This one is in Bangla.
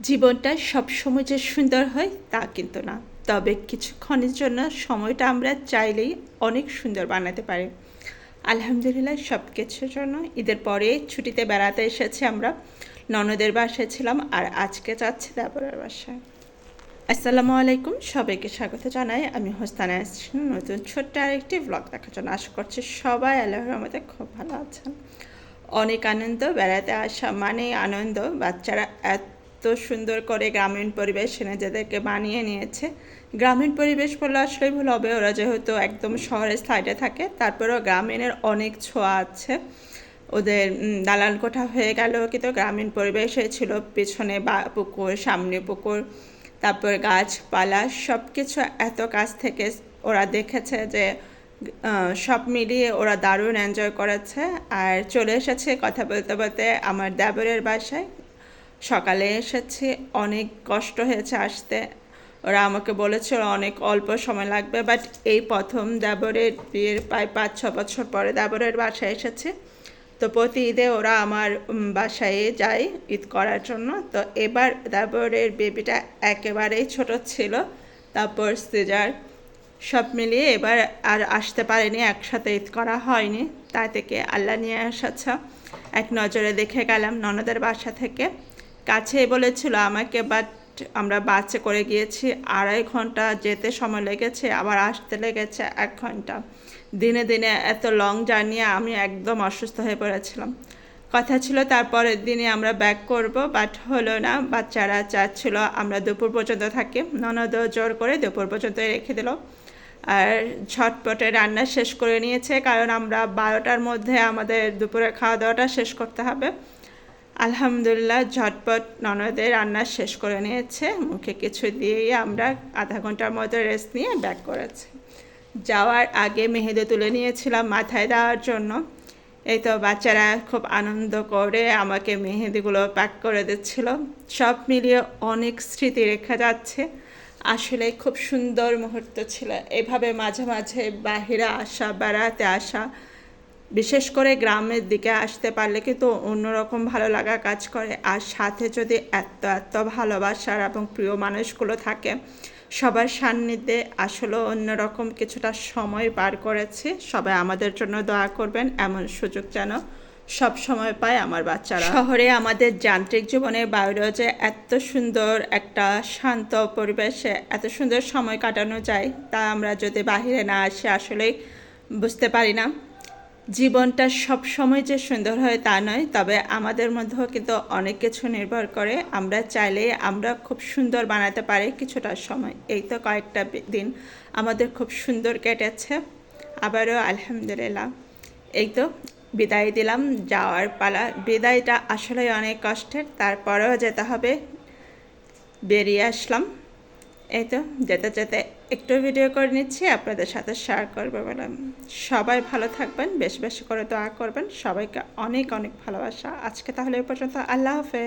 জীবনটা সবসময় যে সুন্দর হয়, তা কিন্তু না। তবে কিছুক্ষণের জন্য সময়টা আমরা চাইলেই অনেক সুন্দর বানাতে পারি। আলহামদুলিল্লাহ সব কিছুর জন্য ঈদের পরে ছুটিতে বেড়াতে এসেছি আমরা। ননদের বাসায় ছিলাম আর আজকে যাচ্ছি দেবরের বাসায়। আসসালামু আলাইকুম, সবাইকে স্বাগত জানাই। আমি হোস্তানা আসছি নতুন ছোট্ট আরেকটি ব্লগ দেখার জন্য আশা করছি সবাই আল্লাহর আমাদের খুব ভালো আছেন। অনেক আনন্দ, বেড়াতে আসা মানে আনন্দ। বাচ্চারা এত সুন্দর করে গ্রামীণ পরিবেশ নিজেদেরকে বানিয়ে নিয়েছে। গ্রামীণ পরিবেশ বললে আসলে ভুল হবে। ওরা যেহেতু একদম শহরের সাইডে থাকে, তারপরেও গ্রামীণের অনেক ছোঁয়া আছে। ওদের দালাল কোঠা হয়ে গেল কিন্তু গ্রামীণ পরিবেশে ছিল। পেছনে বা, পুকুর, সামনে পুকুর, তারপর গাছপালা সব কিছু এত কাছ থেকে ওরা দেখেছে যে সব মিলিয়ে ওরা দারুণ এনজয় করেছে। আর চলে এসেছে কথা বলতে বলতে আমার দেবরের বাসায়। সকালে এসেছি, অনেক কষ্ট হয়েছে আসতে। ওরা আমাকে বলেছিল অনেক অল্প সময় লাগবে বাট এই প্রথম দেবরের বিয়ের প্রায় পাঁচ, ছ বছর পরে দেবরের বাসায় এসেছে। তো প্রতি ঈদে ওরা আমার বাসায় যায় ঈদ করার জন্য। তো এবার দেবরের বেবিটা একেবারেই ছোট ছিল, তারপর সিজার, সব মিলিয়ে এবার আর আসতে পারেনি, একসাথে ঈদ করা হয়নি। তাই থেকে আল্লাহ নিয়ে এসেছে। এক নজরে দেখে গেলাম ননদের বাসা থেকে। কাছেই বলেছিল আমাকে বাট আমরা বাসে করে গিয়েছি। আড়াই ঘণ্টা যেতে সময় লেগেছে, আবার আসতে লেগেছে এক ঘণ্টা। দিনে দিনে এত লং জার্নি আমি একদম অসুস্থ হয়ে পড়েছিলাম। কথা ছিল তারপরের দিনে আমরা ব্যাক করব বাট হলো না। বাচ্চারা চাচ্ছিল আমরা দুপুর পর্যন্ত থাকি। ননদও জোর করে দুপুর পর্যন্ত রেখে দিল। আর ঝটপটে রান্না শেষ করে নিয়েছে, কারণ আমরা বারোটার মধ্যে আমাদের দুপুরে খাওয়া দাওয়াটা শেষ করতে হবে। আলহামদুলিল্লাহ, ঝটপট ননদের রান্না শেষ করে নিয়েছে। মুখে কিছু দিয়েই আমরা আধা ঘণ্টার মতো রেস্ট নিয়ে ব্যাক করেছি। যাওয়ার আগে মেহেদি তুলে নিয়েছিলাম মাথায় দেওয়ার জন্য। এই তো বাচ্চারা খুব আনন্দ করে আমাকে মেহেদিগুলো প্যাক করে দিচ্ছিল। সব মিলিয়ে অনেক স্মৃতি রেখে যাচ্ছে। আসলে খুব সুন্দর মুহূর্ত ছিল। এভাবে মাঝে মাঝে বাহিরে আসা, বেড়াতে আসা বিশেষ করে গ্রামের দিকে আসতে পারলে কিন্তু অন্যরকম ভালো লাগা কাজ করে। আর সাথে যদি এত এত ভালোবাসার এবং প্রিয় মানুষগুলো থাকে, সবার সান্নিধ্যে আসলে অন্যরকম কিছুটা সময় পার করেছি। সবাই আমাদের জন্য দোয়া করবেন, এমন সুযোগ যেন সব সময় পায় আমার বাচ্চারা। শহরে আমাদের যান্ত্রিক জীবনে বাইরেও যে এত সুন্দর একটা শান্ত পরিবেশে এত সুন্দর সময় কাটানো যায়, তা আমরা যদি বাহিরে না আসি, আসলেই বুঝতে পারি না। জীবনটা সব সময় যে সুন্দর হয় তা নয়, তবে আমাদের মধ্যেও কিন্তু অনেক কিছু নির্ভর করে। আমরা চাইলে আমরা খুব সুন্দর বানাতে পারি কিছুটা সময়। এই তো কয়েকটা দিন আমাদের খুব সুন্দর কেটেছে। আবারও আলহামদুলিল্লাহ। এই তো বিদায় দিলাম, যাওয়ার পালা। বিদায়টা আসলে অনেক কষ্টের, তারপরেও যেতে হবে। বেরিয়ে আসলাম। এই তো যেতে যেতে একটু ভিডিও করে নিচ্ছি, আপনাদের সাথে শেয়ার করবে বলে সবাই ভালো থাকবেন, বেশ বেশি করে দোয়া করবেন। সবাইকে অনেক অনেক ভালোবাসা। আজকে তাহলে এ পর্যন্ত, আল্লাহ হাফেজ।